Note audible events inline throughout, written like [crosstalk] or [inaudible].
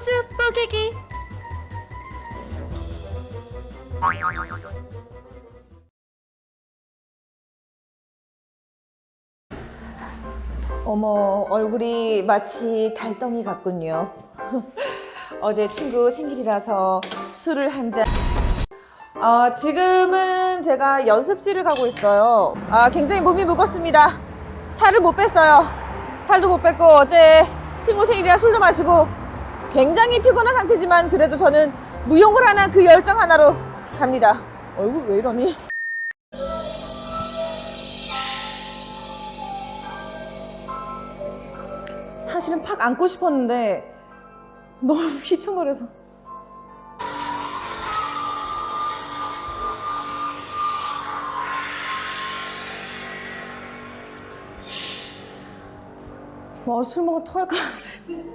호주 뽀개기 어머 얼굴이 마치 달덩이 같군요. [laughs] 어제 친구 생일이라서 술을 한 잔. 아 지금은 제가 연습실을 가고 있어요. 아 굉장히 몸이 무겁습니다. 살을 못 뺐어요. 살도 못 뺐고 어제 친구 생일이라 술도 마시고 굉장히 피곤한 상태지만 그래도 저는 무용을 하나 그 열정 하나로 갑니다. 얼굴 왜 이러니? 사실은 팍 안고 싶었는데 너무 [laughs] 휘청거려서 뭐술 먹으면 토할 것 같아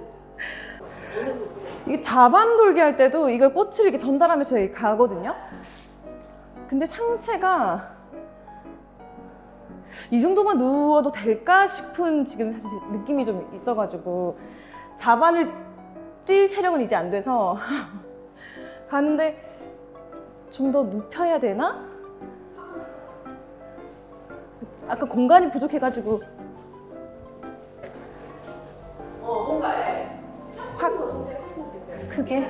이게 자반 돌기 할 때도 이걸 꽃을 이렇게 전달하면서 이렇게 가거든요 근데 상체가 이 정도만 누워도 될까 싶은 지금 사실 느낌이 좀 있어가지고 자반을 뛸 체력은 이제 안 돼서 [laughs] 가는데 좀 더 눕혀야 되나? 아까 공간이 부족해가지고 크게?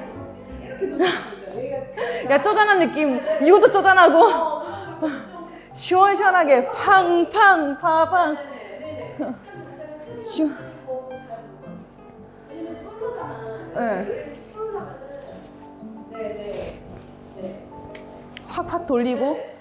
야 쪼잔한 느낌. 이것도 쪼잔하고. [laughs] 시원시원하게 팡팡 파팡. 시원. 네. 확확 돌리고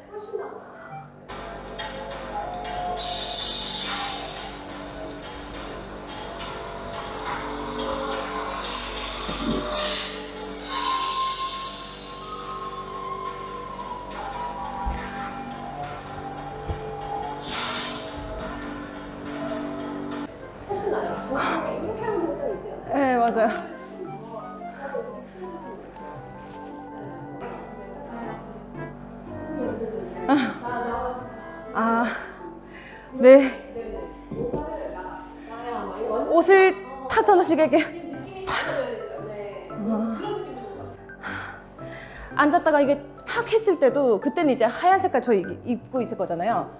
네. 옷을 타전하시게 앉았다가 이게 탁 했을 때도 그때는 이제 하얀 색깔 저 입- 입고 있을 거잖아요.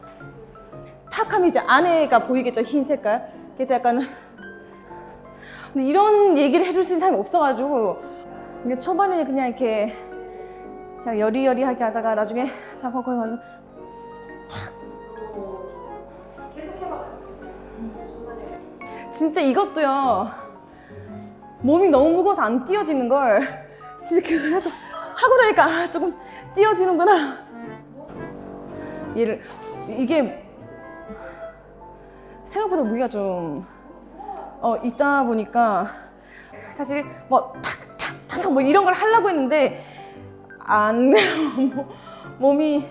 탁 하면 이제 안에가 보이겠죠 흰 색깔. 그래서 약간 근데 이런 얘기를 해줄 수 있는 사람이 없어가지고 초반에는 그냥 이렇게 그냥 여리여리하게 하다가 나중에 다 거기 가서 진짜 이것도요. 몸이 너무 무거워서 안 띄어지는 걸 진짜 그래도 하고 나니까 아, 조금 띄어지는구나. 얘를 이게 생각보다 무게가 좀 어, 있다 보니까 사실 뭐 탁탁탁탁 뭐 이런 걸 하려고 했는데 안 [laughs] 뭐, 몸이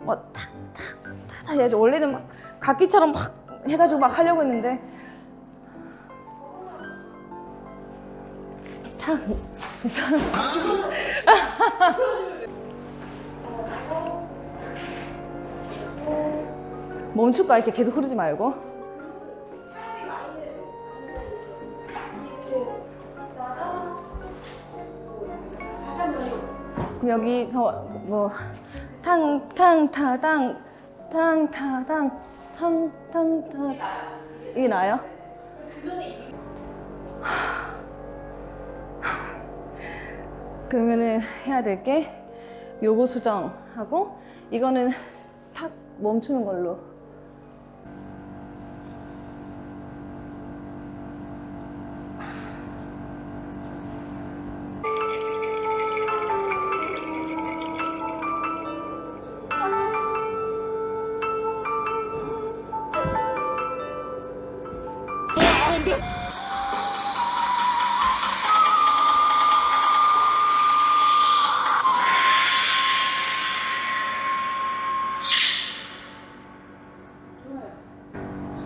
뭐 탁탁탁탁 해야지 원래는 막 각기처럼 막 해가지고 막 하려고 했는데 탁 [laughs] 멈출까? 이렇게 계속 흐르지 말고. 그럼 여기서 뭐 탕 탕 타당 탕 타당 탕 탕 타. 이게 나요? 그러면은 해야 될 게 요거 수정하고 이거는 탁 멈추는 걸로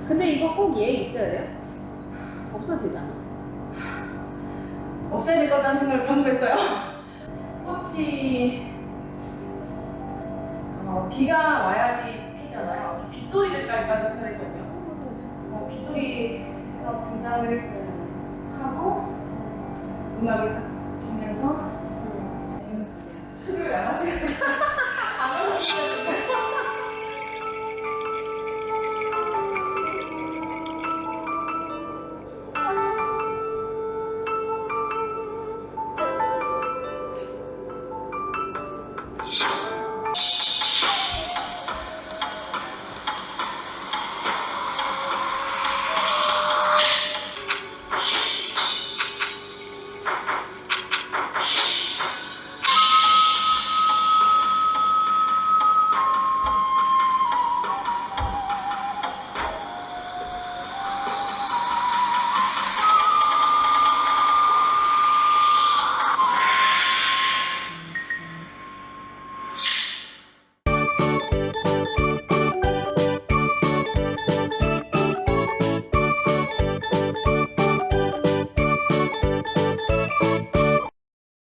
근데 이거 꼭 얘 있어야 돼요? 없어도 되잖아. 없어야 될 거라는 생각을 방금 했어요. 꽃이 어, 비가 와야지 피잖아요. 빗소리를 깔까는 생각했거든요. 어, 빗소리에서 등장을 하고 음악에서 들면서 수를 음, 안 하시고